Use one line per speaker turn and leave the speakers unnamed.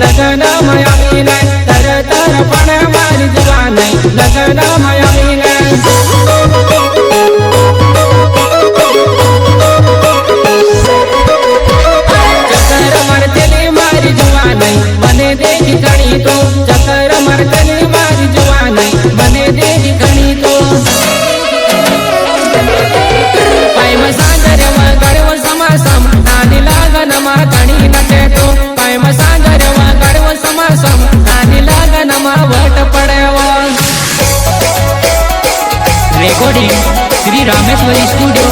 લગન મયા મીને તર તર પણ મારી જવાને લગન મયા મીને ચકર મરતેલી મારી જવાને, મને દેખી ઘણી તો. ચકર મરતેલી મારી જવાને, મને દેખી ઘણી તો. પાયમ સાગર મગર સમાસમ નાની લગન recording, Sri Rameshwari Studio,